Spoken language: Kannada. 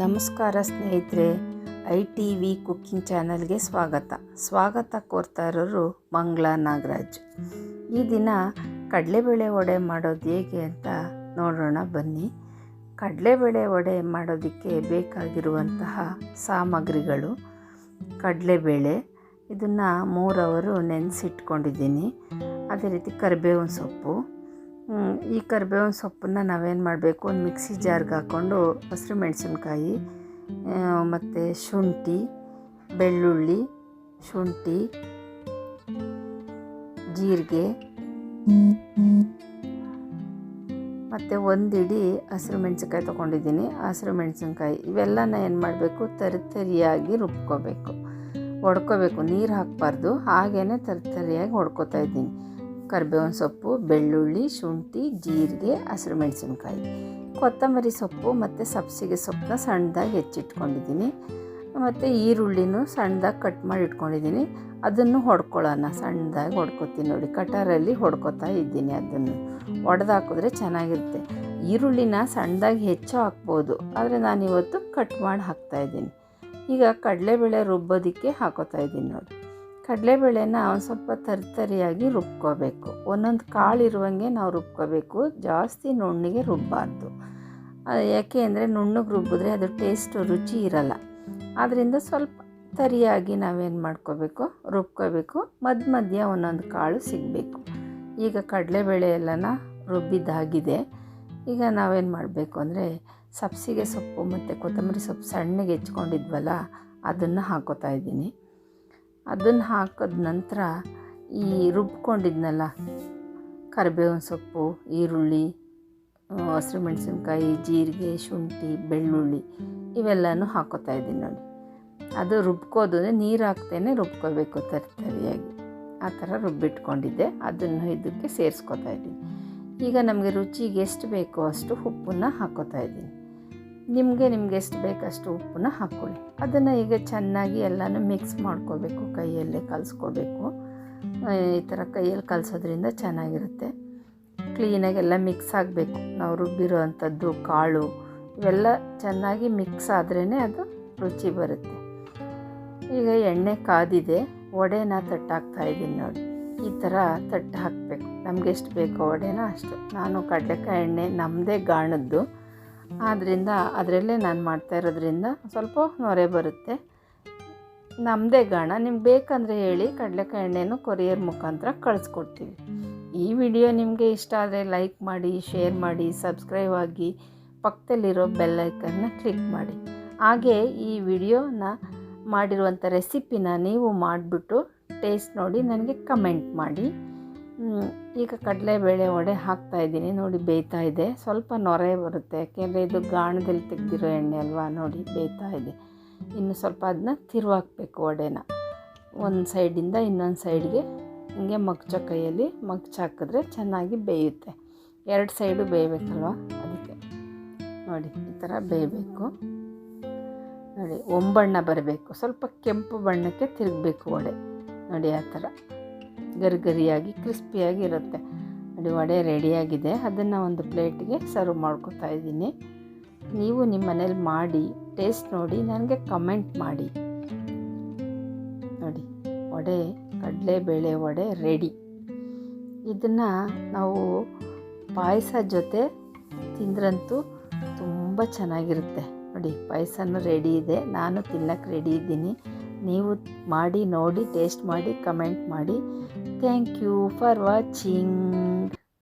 ನಮಸ್ಕಾರ ಸ್ನೇಹಿತರೆ, ಐ ಟಿ ವಿ ಕುಕ್ಕಿಂಗ್ ಚಾನಲ್ಗೆ ಸ್ವಾಗತ. ಸ್ವಾಗತ ಕೋರ್ತಾ ಇರೋರು ಮಂಗಳ ನಾಗರಾಜ್. ಈ ದಿನ ಕಡಲೆಬೇಳೆ ವಡೆ ಮಾಡೋದು ಹೇಗೆ ಅಂತ ನೋಡೋಣ ಬನ್ನಿ. ಕಡಲೆಬೇಳೆ ವಡೆ ಮಾಡೋದಕ್ಕೆ ಬೇಕಾಗಿರುವಂತಹ ಸಾಮಗ್ರಿಗಳು ಕಡಲೆಬೇಳೆ ಇದನ್ನು ಮೂರವರು ನೆನೆಸಿಟ್ಕೊಂಡಿದ್ದೀನಿ. ಅದೇ ರೀತಿ ಕರಿಬೇವಿನ ಸೊಪ್ಪು ಈ ಕರಿಬೇವಿನ ಸೊಪ್ಪನ್ನು ನಾವೇನು ಮಾಡಬೇಕು? ಒಂದು ಮಿಕ್ಸಿ ಜಾರ್ಗೆ ಹಾಕ್ಕೊಂಡು ಹಸಿರು ಮೆಣಸಿನ್ಕಾಯಿ ಮತ್ತು ಶುಂಠಿ, ಬೆಳ್ಳುಳ್ಳಿ, ಶುಂಠಿ, ಜೀರಿಗೆ, ಮತ್ತು ಒಂದಿಡಿ ಹಸಿರು ಮೆಣಸಿನ್ಕಾಯಿ ತೊಗೊಂಡಿದ್ದೀನಿ. ಹಸಿರು ಮೆಣಸಿನ್ಕಾಯಿ ಇವೆಲ್ಲನ ಏನು ಮಾಡಬೇಕು? ತರಿತರಿಯಾಗಿ ರುಬ್ಕೋಬೇಕು. ಹೊಡ್ಕೋಬೇಕು ನೀರು ಹಾಕಬಾರ್ದು. ಹಾಗೇ ತರಿತರಿಯಾಗಿ ಹೊಡ್ಕೋತಾ ಇದ್ದೀನಿ. ಕರಿಬೇವಿನ ಸೊಪ್ಪು, ಬೆಳ್ಳುಳ್ಳಿ, ಶುಂಠಿ, ಜೀರಿಗೆ, ಹಸಿರು ಮೆಣಸಿನ್ಕಾಯಿ. ಕೊತ್ತಂಬರಿ ಸೊಪ್ಪು ಮತ್ತು ಸಬ್ಸಿಗೆ ಸೊಪ್ಪನ್ನ ಸಣ್ಣದಾಗಿ ಹೆಚ್ಚಿಟ್ಕೊಂಡಿದ್ದೀನಿ. ಮತ್ತು ಈರುಳ್ಳಿನೂ ಸಣ್ಣದಾಗಿ ಕಟ್ ಮಾಡಿ ಇಟ್ಕೊಂಡಿದ್ದೀನಿ. ಅದನ್ನು ಹೊಡ್ಕೊಳ್ಳೋಣ. ಸಣ್ಣದಾಗಿ ಹೊಡ್ಕೊತೀನಿ ನೋಡಿ. ಕಟಾರಲ್ಲಿ ಹೊಡ್ಕೊತಾ ಇದ್ದೀನಿ ಅದನ್ನು. ಒಡೆದು ಹಾಕಿದ್ರೆ ಚೆನ್ನಾಗಿರುತ್ತೆ. ಈರುಳ್ಳಿನ ಸಣ್ಣದಾಗಿ ಹೆಚ್ಚು ಹಾಕ್ಬೋದು. ಆದರೆ ನಾನಿವತ್ತು ಕಟ್ ಮಾಡಿ ಹಾಕ್ತಾಯಿದ್ದೀನಿ ಈಗ ಕಡಲೆಬೇಳೆ ರುಬ್ಬೋದಕ್ಕೆ ಹಾಕೋತಾ ಇದ್ದೀನಿ ನೋಡಿ. ಕಡಲೆಬೇಳೆನ ಒಂದು ಸ್ವಲ್ಪ ತರಿತರಿಯಾಗಿ ರುಬ್ಕೋಬೇಕು. ಒಂದೊಂದು ಕಾಳು ಇರುವಂಗೆ ನಾವು ರುಬ್ಕೋಬೇಕು. ಜಾಸ್ತಿ ನುಣ್ಣಗೆ ರುಬ್ಬಾರ್ದು. ಯಾಕೆ ಅಂದರೆ ನುಣ್ಣಗೆ ರುಬ್ಬಿದ್ರೆ ಅದು ಟೇಸ್ಟು, ರುಚಿ ಇರಲ್ಲ. ಆದ್ದರಿಂದ ಸ್ವಲ್ಪ ತರಿಯಾಗಿ ನಾವೇನು ಮಾಡ್ಕೋಬೇಕು? ರುಬ್ಕೋಬೇಕು. ಮಧ್ಯ ಮಧ್ಯ ಒಂದೊಂದು ಕಾಳು ಸಿಗಬೇಕು. ಈಗ ಕಡಲೆಬೇಳೆ ಎಲ್ಲನ ರುಬ್ಬಿದ್ದಾಗಿದೆ. ಈಗ ನಾವೇನು ಮಾಡಬೇಕು ಅಂದರೆ ಸಬ್ಸಿಗೆ ಸೊಪ್ಪು ಮತ್ತು ಕೊತ್ತಂಬರಿ ಸೊಪ್ಪು ಸಣ್ಣಗೆ ಹೆಚ್ಕೊಂಡಿದ್ವಲ್ಲ, ಅದನ್ನು ಹಾಕೋತಾ ಇದ್ದೀನಿ. ಅದನ್ನು ಹಾಕಿದ ನಂತರ ಈ ರುಬ್ಕೊಂಡಿದ್ನಲ್ಲ, ಕರಿಬೇವಿನ ಸೊಪ್ಪು, ಈರುಳ್ಳಿ ಹಸಿರು ಮೆಣಸಿನ್ಕಾಯಿ ಜೀರಿಗೆ, ಶುಂಠಿ, ಬೆಳ್ಳುಳ್ಳಿ ಇವೆಲ್ಲನೂ ಹಾಕೋತಾ ಇದ್ದೀನಿ ನೋಡಿ. ಅದು ರುಬ್ಕೋದು ಅಂದರೆ ನೀರು ಹಾಕ್ತೇನೆ ರುಬ್ಕೋಬೇಕು ತರಿತರಿಯಾಗಿ ಆ ಥರ ರುಬ್ಬಿಟ್ಕೊಂಡಿದ್ದೆ, ಅದನ್ನು ಇದಕ್ಕೆ ಸೇರಿಸ್ಕೋತಾ ಇದ್ದೀನಿ. ಈಗ ನಮಗೆ ರುಚಿಗೆ ಎಷ್ಟು ಬೇಕೋ ಅಷ್ಟು ಉಪ್ಪನ್ನು ಹಾಕೋತಾ ಇದ್ದೀನಿ. ನಿಮಗೆ ನಿಮ್ಗೆ ಎಷ್ಟು ಬೇಕಷ್ಟು ಉಪ್ಪನ್ನ ಹಾಕ್ಕೊಳ್ಳಿ. ಅದನ್ನು ಈಗ ಚೆನ್ನಾಗಿ ಎಲ್ಲನೂ ಮಿಕ್ಸ್ ಮಾಡ್ಕೋಬೇಕು, ಕೈಯಲ್ಲೇ ಕಲಿಸ್ಕೋಬೇಕು. ಈ ಥರ ಕೈಯಲ್ಲಿ ಕಲಿಸೋದ್ರಿಂದ ಚೆನ್ನಾಗಿರುತ್ತೆ. ಕ್ಲೀನಾಗಿ ಎಲ್ಲ ಮಿಕ್ಸ್ ಆಗಬೇಕು. ನಾವು ರುಬ್ಬಿರೋ ಅಂಥದ್ದು ಕಾಳು, ಇವೆಲ್ಲ ಚೆನ್ನಾಗಿ ಮಿಕ್ಸ್ ಆದ್ರೇ ಅದು ರುಚಿ ಬರುತ್ತೆ. ಈಗ ಎಣ್ಣೆ ಕಾದಿದೆ, ವಡೆನ ತಟ್ಟಾಕ್ತಾ ಇದ್ದೀನಿ ನೋಡಿ. ಈ ಥರ ತಟ್ಟು ಹಾಕಬೇಕು ನಮಗೆಷ್ಟು ಬೇಕೋ ವಡೆನ ಅಷ್ಟು. ನಾನು ಕಡಲೆಕಾಯಿ ಎಣ್ಣೆ ನಮ್ಮದೇ ಗಾಣದ್ದು. ಆದ್ದರಿಂದ ಅದರಲ್ಲೇ ನಾನು ಮಾಡ್ತಾ ಇರೋದ್ರಿಂದ ಸ್ವಲ್ಪ ನೊರೆ ಬರುತ್ತೆ. ನಮ್ಮದೇ ಗಾಣ, ನಿಮ್ಗೆ ಬೇಕಂದರೆ ಹೇಳಿ ಕಡಲೆಕಾಯಿ ಎಣ್ಣೆನೂ ಕೊರಿಯರ್ ಮುಖಾಂತರ ಕಳಿಸ್ಕೊಡ್ತೀವಿ. ಈ ವಿಡಿಯೋ ನಿಮಗೆ ಇಷ್ಟ ಆದರೆ ಲೈಕ್ ಮಾಡಿ, ಶೇರ್ ಮಾಡಿ, ಸಬ್ಸ್ಕ್ರೈಬ್ ಆಗಿ ಪಕ್ಕದಲ್ಲಿರೋ ಬೆಲ್ಲೈಕನ್ನ ಕ್ಲಿಕ್ ಮಾಡಿ. ಹಾಗೆ ಈ ವಿಡಿಯೋನ ಮಾಡಿರುವಂಥ ರೆಸಿಪಿನ ನೀವು ಮಾಡಿಬಿಟ್ಟು ಟೇಸ್ಟ್ ನೋಡಿ, ನನಗೆ ಕಮೆಂಟ್ ಮಾಡಿ. ಈಗ ಕಡಲೆಬೇಳೆ ವಡೆ ಹಾಕ್ತಾ ಇದ್ದೀನಿ. ನೋಡಿ, ಬೇಯ್ತಾ ಇದೆ. ಸ್ವಲ್ಪ ನೊರೆ ಬರುತ್ತೆ. ಯಾಕೆಂದರೆ ಇದು ಗಾಣದಲ್ಲಿ ತೆಗೆದಿರೋ ಎಣ್ಣೆ ಅಲ್ವಾ? ನೋಡಿ, ಬೇಯ್ತಾ ಇದೆ. ಇನ್ನು ಸ್ವಲ್ಪ ಅದನ್ನ ತಿರುವಾಕ್ಬೇಕು ವಡೆನ. ಒಂದು ಸೈಡಿಂದ ಇನ್ನೊಂದು ಸೈಡ್ಗೆ ಹಿಂಗೆ ಮಗ್ಚ ಕೈಯಲ್ಲಿ ಮಗ್ಚ ಹಾಕಿದ್ರೆ ಚೆನ್ನಾಗಿ ಬೇಯುತ್ತೆ. ಎರಡು ಸೈಡು ಬೇಯಬೇಕಲ್ವಾ? ಅದಕ್ಕೆ. ನೋಡಿ, ಈ ಥರ ಬೇಯಬೇಕು. ನೋಡಿ ಒಂಬಣ್ಣ ಬರಬೇಕು. ಸ್ವಲ್ಪ ಕೆಂಪು ಬಣ್ಣಕ್ಕೆ ತಿರುಗಬೇಕು ವಡೆ. ನೋಡಿ, ಆ ಥರ. ಗರಿಗರಿಯಾಗಿ, ಕ್ರಿಸ್ಪಿಯಾಗಿ ಇರುತ್ತೆ. ನೋಡಿ, ವಡೆ ರೆಡಿಯಾಗಿದೆ. ಅದನ್ನು ಒಂದು ಪ್ಲೇಟಿಗೆ ಸರ್ವ್ ಮಾಡ್ಕೊತಾ ಇದ್ದೀನಿ. ನೀವು ನಿಮ್ಮ ಮನೇಲಿ ಮಾಡಿ, ಟೇಸ್ಟ್ ನೋಡಿ, ನನಗೆ ಕಮೆಂಟ್ ಮಾಡಿ. ನೋಡಿ, ವಡೆ, ಕಡಲೆಬೇಳೆ ವಡೆ ರೆಡಿ. ಇದನ್ನು ನಾವು ಪಾಯಸ ಜೊತೆ ತಿಂದ್ರಂತೂ ತುಂಬ ಚೆನ್ನಾಗಿರುತ್ತೆ. ನೋಡಿ, ಪಾಯಸನೂ ರೆಡಿ ಇದೆ. ನಾನು ತಿನ್ನಕ್ಕೆ ರೆಡಿ ಇದ್ದೀನಿ. ನೀವು ಮಾಡಿ ನೋಡಿ ಟೇಸ್ಟ್ ಮಾಡಿ ಕಮೆಂಟ್ ಮಾಡಿ. Thank you for watching